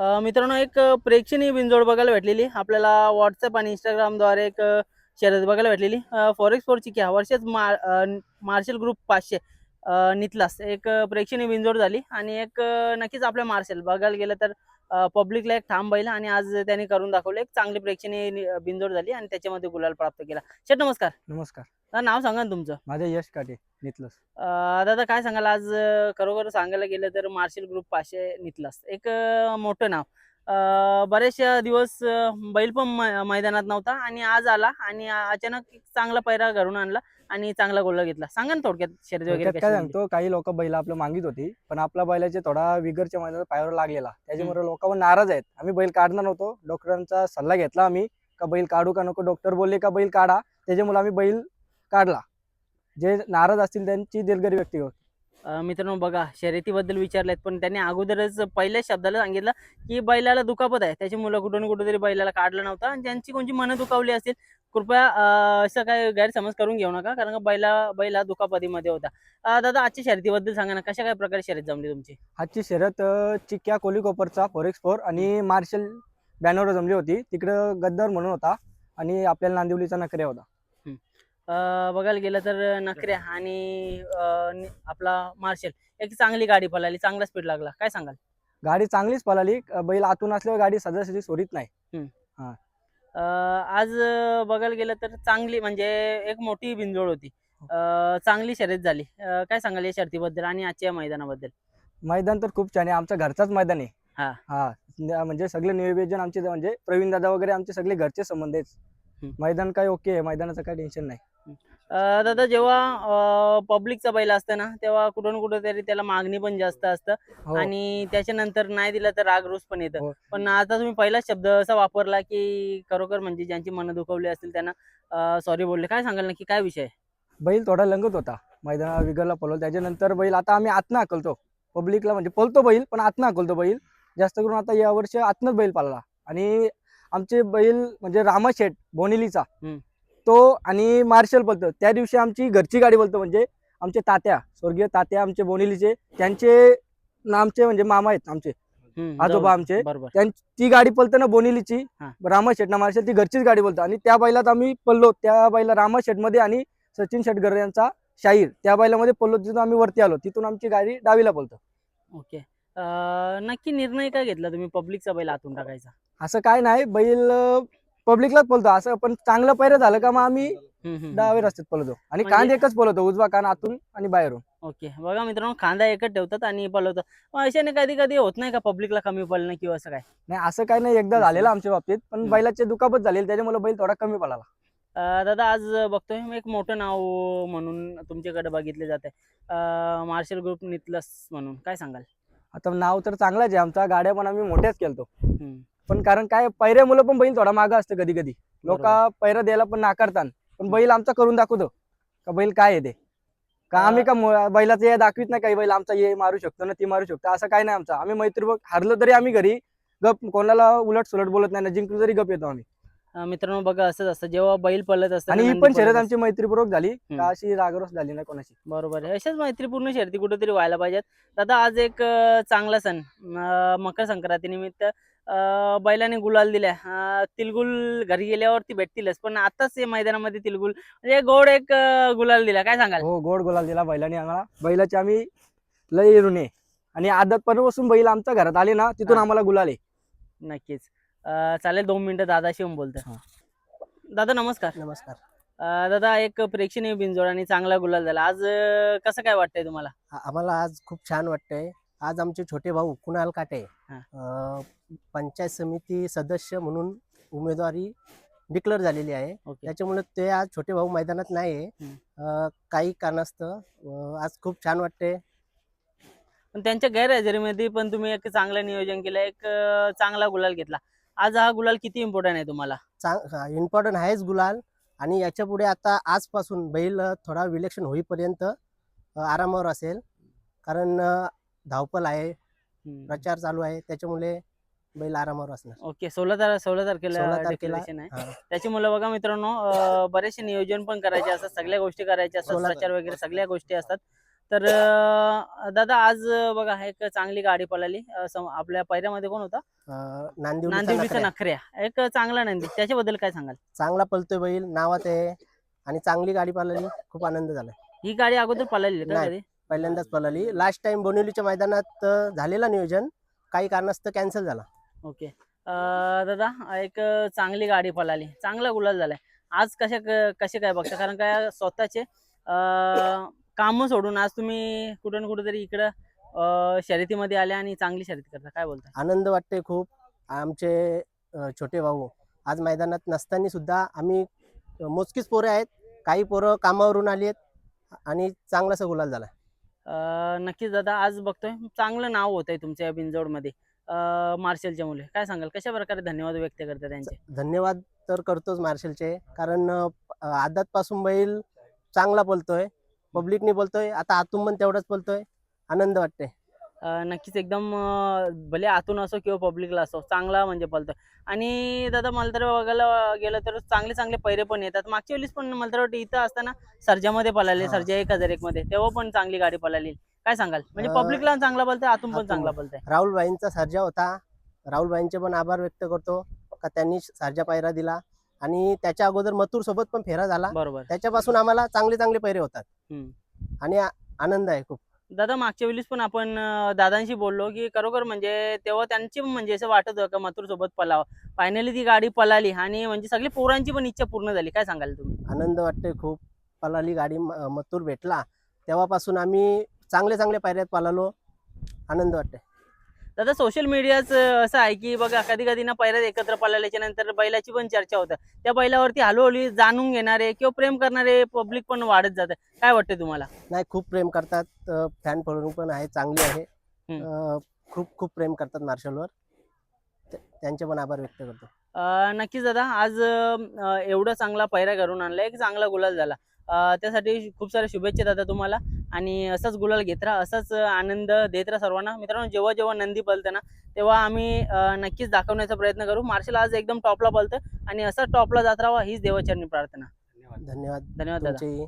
मित्रांनो एक प्रेक्षणीय बिनजोड बघायला भेटलेली. आपल्याला व्हॉट्सअप आणि इंस्टाग्रामद्वारे एक शर्यत बघायला भेटलेली. फॉरेक्स फोरची क्या वर्षच मार अ, मार्शल ग्रुप पाचशे नितलास. एक प्रेक्षणीय बिनजोड झाली आणि एक नक्कीच आपल्या मार्शल बघायला गेलं तर पब्लिकला एक ठाम बैल आणि आज त्यांनी करून दाखवलं. एक चांगली प्रेक्षणीय बिनजोड झाली आणि त्याच्यामध्ये गुलाल प्राप्त केला. शेट नमस्कार. नमस्कार. नाव सांगा ना तुमचं. माझे यश काटे. नितलस. दादा काय सांगाल? आज खरोखर सांगायला गेलं तर मार्शल ग्रुप पाचशे नितलास. एक मोठं नाव. बरेचशे दिवस बैल पण मैदानात नव्हता आणि आज आला आणि अचानक चांगला पैरा घरून आणला आणि चांगला गोल्ला घेतला. सांगा ना थोडक्यात शर्यत वगैरे कशी काय? सांगतो? काही लोक बैल आपलं मागित होती पण आपला बैलाचे थोडा विगरच्या मैदानात पायावर लागलेला. त्याच्यामुळे लोकांवर नाराज आहेत. आम्ही बैल काढणार नव्हतो. डॉक्टरांचा सल्ला घेतला आम्ही का बैल काढू का नको? डॉक्टर बोलले का बैल काढा. त्याच्यामुळे आम्ही बैल काढला. जे नाराज असतील त्यांची दिलगिरी व्यक्त होती अ, मित्रांनो बघा शर्यतीबद्दल विचारलेत पण त्यांनी अगोदरच पहिल्या शब्दाला सांगितलं की बैलाला दुखापत आहे. त्याच्यामुळे कुठून कुठेतरी बैलाला काढलं नव्हतं आणि त्यांची कोणची मनं दुखावली असतील कृपया असं काय गैरसमज करून घेऊ नका कारण का बैला बैल हा दुखापतीमध्ये होता. दादा आजच्या शर्यतीबद्दल सांगा ना कशा काय प्रकारे शर्यत जमली तुमची? आजची शर्यत अं, चिक्क्या कोलिकोपरचा फोरेक्स फोर आणि मार्शल बॅनर जमली होती. तिकडं गद्दर म्हणून होता आणि आपल्याला नांदिवलीचा नकऱ्या होता. बघायला गेलं तर नखऱ्या आणि अ, आपला मार्शल एक चांगली गाडी पळाली चांगला स्पीड लागला. काय सांगाल? गाडी चांगलीच पळाली. अं, बैल आतून असल्यावर गाडी सजासजी सोडित नाही. अ, आज अ, बघायला गेलं तर चांगली म्हणजे एक मोठी बिंजोड होती. अ, चांगली शर्यत झाली. अ, काय सांगाल या शर्यतीबद्दल आणि आजच्या या मैदानाबद्दल? मैदान तर खूप छान आहे. आमच्या घरचाच मैदान आहे. हा. हा. न- म्हणजे सगळे नियोजन आमचे म्हणजे प्रवीण दादा वगैरे आमचे सगळे घरचे संबंध आहेत. मैदान काय ओके आहे? मैदानाचं काय टेन्शन नाही. अ, दादा जेव्हा पब्लिकचा बैल असतं ना तेव्हा कुठं ना कुठेतरी त्याला मागणी पण जास्त असतं. हो. आणि त्याच्यानंतर नाही दिलं तर राग रोष पण येतं. हो. पण आता तुम्ही पहिला शब्द असा वापरला की खरोखर म्हणजे ज्यांची मनं दुखवली असतील त्यांना सॉरी बोलले. काय सांगाल नक्की? काय विषय आहे? बैल थोडा लंगत होता. मैदाना विगरला पळवलं. त्याच्यानंतर बैल आता आम्ही आतनं हाकलतो. पब्लिकला म्हणजे पळतो बैल पण आतनं हाकलतो बैल. जास्त करून आता या वर्षी आतनच बैल पाळला. आणि आमचे बैल म्हणजे रामा शेठ बोनिलीचा. तो आणि मार्शल पळतो त्या दिवशी आमची घरची गाडी बोलतो म्हणजे आमचे तात्या स्वर्गीय तात्या आमचे बोनिलीचे त्यांचे नामचे म्हणजे मामा आहेत आमचे आजोबा. आमचे. ती गाडी पळतो ना बोनिलीची. रामा शेट ना मार्शल ती घरचीच गाडी बोलतो. आणि त्या बैलात आम्ही पळलो त्या बैला रामा शेटमध्ये आणि सचिन शेटगर यांचा शाहीर त्या बैलामध्ये पळलो तिथून आम्ही वरती आलो. तिथून आमची गाडी डावीला पळतो. ओके. नक्की निर्णय काय घेतला तुम्ही? पब्लिकचा बैल आतून टाकायचा. असं काय नाही बैल पब्लिकलाच पळतो असं पण चांगलं पैर झालं का मग आम्ही डावे. रस्त्यात पळतो. आणि म्हणजे- कांद एकच पळवतो उजवा कान आतून आणि बाहेरून. ओके. बघा मित्रांनो खांदा एकच ठेवतात आणि पळवतात. मग अशाने कधी कधी होत नाही का पब्लिकला कमी पडणं किंवा असं काय? नाही असं काय नाही. एकदा झालेलं आमच्या बाबतीत पण हम्म. बैलाचे दुखापत झालेली त्याच्यामुळे बैल थोडा कमी पळाला. अ, दादा आज बघतोय मी एक मोठं नाव म्हणून तुमच्याकडे बघितले जाते मार्शल ग्रुप नितलस म्हणून. काय सांगाल? आता नाव तर चांगलाच आहे. आमचा गाड्या पण आम्ही मोठ्याच केलतो. पण कारण काय पैऱ्या मुलं पण बैल थोडा मागा असतं कधी कधी लोक. पैरा द्यायला पण नाकारतात. पण बैल आमचा करून दाखवतो. का बैल काय आहे ते? का आम्ही का बैलाचं हे दाखवित नाही काही? बैल आमचा ये मारू शकतो ना ती मारू शकतो. असं काय नाही आमचं. आम्ही मैत्री हारलो तरी आम्ही घरी गप कोणाला उलट सुलट बोलत नाही ना जिंकलो तरी गप येतो आम्ही. मित्रांनो बघा असंच असतं. जेव्हा बैल पळत असतं आणि ही पण शर्यत. आमची मैत्रीपूर्वक झाली. का अशी रागरोस झाली नाही कोणाची? बरोबर आहे. अशाच मैत्रीपूर्ण शर्यती कुठेतरी व्हायला पाहिजेत. दादा आज एक चांगला सण मकर संक्रांती निमित्त बैलाने गुलाल दिल्या. तिलगुल घरी गेल्यावरती भेटतीलच पण आताच या मैदानामध्ये तिलगुल म्हणजे गोड एक गुलाल दिला. काय सांगाल? हो गोड गुलाल दिला बैलाने आम्हाला. बैलाची आम्ही लय ऋण आणि आदत पर्यंत बैल आमच्या घरात आले ना तिथून हा. आम्हाला गुलाल आहे. नक्कीच. अ, चालेल दोन मिनिटं दादाशी येऊन बोलतो. दादा नमस्कार. नमस्कार. अ, दादा एक प्रेक्षणीय बिनजोड आणि चांगला गुलाल झाला. आज अ, कसं काय वाटतंय तुम्हाला? आ- आम्हाला आज खूप छान वाटतंय. आज आमचे छोटे भाऊ कुणाल काटे हा. अं, पंचायत समिती सदस्य म्हणून उमेदवारी डिक्लेअर झालेली आहे. ओके. त्याच्यामुळे ते आज छोटे भाऊ मैदानात नाही आहे हम्म. अं, काही कारणास्तव अं, आज खूप छान वाटते पण त्यांच्या गैरहजेरीमध्ये पण तुम्ही एक चांगलं नियोजन केलं एक अ, चांगला गुलाल घेतला. आज हा गुलाल किती इम्पॉर्टंट आहे तुम्हाला? इम्पॉर्टंट आहेच गुलाल. आणि याच्यापुढे आता आजपासून बैल थोडा विलक्षण होईपर्यंत आरामावर असेल. कारण धावपल आहे. प्रचार चालू आहे. त्याच्यामुळे बैल आरामावर असणार. ओके सोळा तार सोळा तारखेला तारखेला. त्याच्यामुळे बघा मित्रांनो बरेचसे नियोजन पण करायचे असतात. सगळ्या गोष्टी करायच्या असतात. प्रचार वगैरे सगळ्या गोष्टी असतात. तर दादा आज बघा एक चांगली गाडी पळाली. आपल्या पैऱ्यामध्ये कोण होता? नांदिवलीचा नखऱ्या. एक चांगला नंदी. त्याच्याबद्दल काय सांगाल? चांगला पलतोय बैल नावात आहे आणि चांगली गाडी पळाली. खूप आनंद झाला ही गाडी अगोदर पळाली का पहिल्यांदाच पळाली. लास्ट टाइम बोनिवलीच्या मैदानात झालेलं नियोजन. काही कारणास्तव कॅन्सल झाला. ओके. दादा एक चांगली गाडी पळाली. चांगला गुलाल झालाय. आज कशा कसे काय बघता? कारण काय स्वतःचे काम सोडून आज तुम्ही कुठं ना कुठेतरी इकडं शर्यतीमध्ये आले आणि चांगली शर्यती करता. काय बोलता आनंद वाटते खूप. आमचे छोटे भाऊ आज मैदानात नसताना सुद्धा आम्ही मोजकीच पोरं आहेत. काही पोरं कामावरून आली आहेत आणि चांगलासा गुलाल झाला. नक्कीच दादा आज बघतोय. चांगलं नाव होत आहे तुमच्या या बिनजोडमध्ये. अं, मार्शलच्या मुले. काय सांगाल? कशा प्रकारे धन्यवाद व्यक्त करता त्यांचे? धन्यवाद तर करतोच मार्शलचे. कारण आदातपासून बैल चांगला बोलतोय पब्लिकनी बोलतोय आता आतून पण तेवढाच बोलतोय. आनंद वाटते नक्कीच एकदम भले आतून असो किंवा पब्लिकला असो चांगला म्हणजे पळतोय आणि दादा मला तर बघायला गेलं तर चांगले चांगले पैरे पण येतात. मागच्या वेळेस पण मला तर वाटतं इथं असताना सर्जामध्ये पळाले. सर्जा एक हजार एक मध्ये. तेव्हा पण चांगली गाडी पळाली. काय सांगाल? म्हणजे पब्लिकला चांगला पळतंय आतून पण. चांगला पळतंय राहुलबाईंचा सर्जा होता. राहुलबाईंचे पण आभार व्यक्त करतो. का त्यांनी सर्जा पायरा दिला? आणि त्याच्या अगोदर मथुर सोबत पण फेरा झाला. बरोबर. त्याच्यापासून आम्हाला चांगले चांगले पैरे होतात. आणि आनंद आहे खूप. दादा मागच्या वेळेस पण आपण दादांशी बोललो की खरोखर म्हणजे तेव्हा त्यांची पण म्हणजे असं वाटत होतं का मथुर सोबत पळावं फायनली ती गाडी पळाली आणि म्हणजे सगळी पोरांची पण इच्छा पूर्ण झाली. काय सांगाल तुम्ही? आनंद वाटते खूप. पलाली गाडी मथुर भेटला. तेव्हापासून आम्ही चांगले चांगले पायऱ्यात पळालो आनंद वाटते दादा सोशल मीडियाचं असं आहे की बघा कधी कधी ना पहिल्याच एकत्र पळाल्याच्या नंतर बैलाची पण चर्चा होतं. त्या बैलावरती हळूहळू जाणून घेणारे किंवा प्रेम करणारे पब्लिक पण वाढत जातं काय वाटतं तुम्हाला? नाही खूप प्रेम करतात. फॅन फॉलोइंग पण आहे चांगली आहे. खूप खूप प्रेम करतात मार्शलवर त्यांचे पण आभार व्यक्त करतो. नक्कीच दादा आज एवढा चांगला पैरा करून आणला एक चांगला गुलाल झाला. त्यासाठी खूप साऱ्या शुभेच्छा दादा तुम्हाला. आणि असाच गुलाल घेत राहा असाच आनंद देत राहा सर्वांना. मित्रांनो जेव्हा जेव्हा नंदी पलतं ना तेव्हा आम्ही नक्कीच दाखवण्याचा प्रयत्न करू. मार्शल आज एकदम टॉपला पलतं आणि असाच टॉपला जात राहावा हीच देवाचरणी प्रार्थना. धन्यवाद. धन्यवाद दादा. तुमचेही